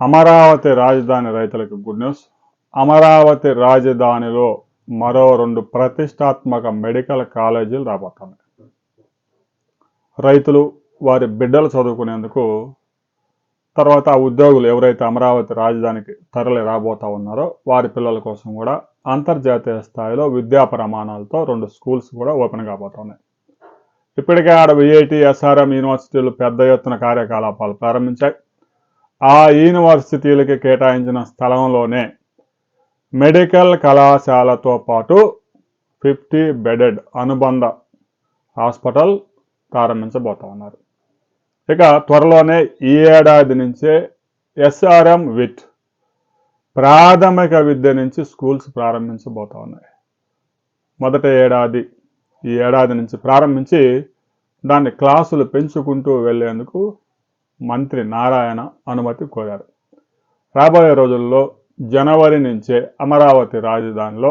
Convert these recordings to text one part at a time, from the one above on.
అమరావతి రాజధాని రైతులకు good news. Amaravati రాజధానిలో మరో రెండు ప్రతిష్టాత్మక మెడికల్ కాలేజీలు రాబోతున్నాయి. రైతులు వారి బిడ్డలు చదువుకునేందుకు తర్వాత ఉద్యోగులు ఎవరైతే అమరావతి రాజధానికి తరలి రాబోతా ఉన్నారో వారి పిల్లల కోసం కూడా అంతర్జాతీయ స్థాయిలో విద్యా ప్రమాణాలతో రెండు స్కూల్స్ కూడా ఓపెన్ కాబోతున్నాయి. ఇప్పటికే ఆడ విఐటి ఎస్ఆర్ఎం యూనివర్సిటీలు పెద్ద ఎత్తున కార్యకలాపాలు ప్రారంభించాయి. ఆ యూనివర్సిటీలకి కేటాయించిన స్థలంలోనే మెడికల్ కళాశాలతో పాటు ఫిఫ్టీ బెడెడ్ అనుబంధ హాస్పిటల్ ప్రారంభించబోతా ఉన్నారు ఇక త్వరలోనే ఈ ఏడాది నుంచే ఎస్ఆర్ఎం విత్ ప్రాథమిక విద్య నుంచి స్కూల్స్ ప్రారంభించబోతా ఉన్నాయి మొదటి ఏడాది ఈ ఏడాది నుంచి ప్రారంభించి దాన్ని క్లాసులు పెంచుకుంటూ వెళ్ళేందుకు మంత్రి నారాయణ అనుమతి కోరారు. రాబోయే రోజుల్లో జనవరి నుంచే అమరావతి రాజధానిలో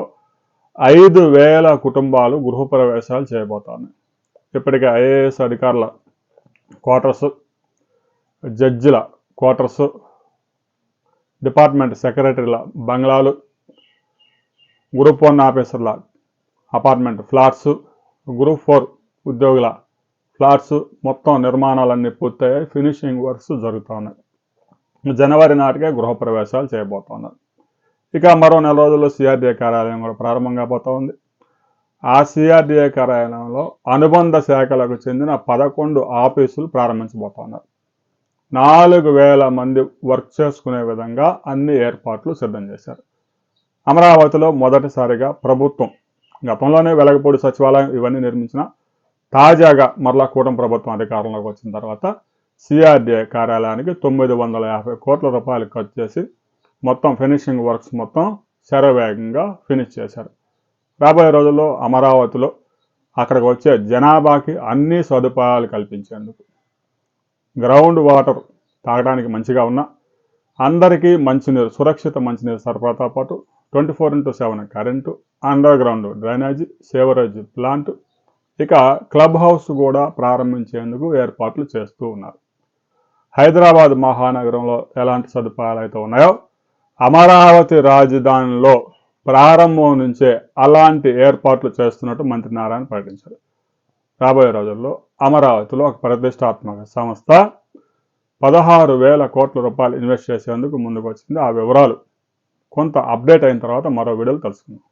ఐదు వేల కుటుంబాలు గృహప్రవేశాలు చేయబోతాను ఇప్పటికే ఐఏఎస్ అధికారుల క్వార్టర్స్ జడ్జిల క్వార్టర్స్ డిపార్ట్మెంట్ సెక్రటరీల బంగ్లాలు గ్రూప్ వన్ ఆఫీసర్ల అపార్ట్మెంట్ ఫ్లాట్స్ గ్రూప్ ఫోర్ ఉద్యోగుల ఫ్లాట్స్ మొత్తం నిర్మాణాలన్నీ పూర్తయ్యాయి. ఫినిషింగ్ వర్క్స్ జరుగుతున్నాయి. జనవరి నాటికే గృహప్రవేశాలు చేయబోతున్నారు ఇక మరో నెల రోజుల్లో సిఆర్డీఏ కార్యాలయం కూడా ప్రారంభం కాబోతా ఉంది ఆ సిఆర్డీఏ కార్యాలయంలో అనుబంధ శాఖలకు చెందిన పదకొండు ఆఫీసులు ప్రారంభించబోతున్నారు నాలుగు వేల మంది వర్క్ చేసుకునే విధంగా అన్ని ఏర్పాట్లు సిద్ధం చేశారు. అమరావతిలో మొదటిసారిగా ప్రభుత్వం గతంలోనే వెలగపూడి సచివాలయం ఇవన్నీ నిర్మించిన తాజాగా మరలా కూటమి ప్రభుత్వం అధికారంలోకి వచ్చిన తర్వాత సిఆర్డీఏ కార్యాలయానికి తొమ్మిది వందల యాభై కోట్ల రూపాయలు ఖర్చు చేసి మొత్తం ఫినిషింగ్ వర్క్స్ మొత్తం శరవేగంగా ఫినిష్ చేశారు. రాబోయే రోజుల్లో అమరావతిలో అక్కడికి వచ్చే జనాభాకి అన్ని సదుపాయాలు కల్పించేందుకు గ్రౌండ్ వాటర్ తాగడానికి మంచిగా ఉన్న అందరికీ మంచినీరు సురక్షిత మంచినీరు సరఫరాతో పాటు twenty four into seven current underground drainage sewerage plant ఇక క్లబ్ హౌస్ కూడా ప్రారంభించేందుకు ఏర్పాట్లు చేస్తూ ఉన్నారు. హైదరాబాద్ మహానగరంలో ఎలాంటి సదుపాయాలు అయితే ఉన్నాయో అమరావతి రాజధానిలో ప్రారంభం నుంచే అలాంటి ఏర్పాట్లు చేస్తున్నట్టు మంత్రి నారాయణ ప్రకటించారు. రాబోయే రోజుల్లో అమరావతిలో ఒక ప్రతిష్టాత్మక సంస్థ పదహారు వేల కోట్ల రూపాయలు ఇన్వెస్ట్ చేసేందుకు ముందుకు వచ్చింది ఆ వివరాలు కొంత అప్డేట్ అయిన తర్వాత మరో వీడియోలు తెలుసుకుందాం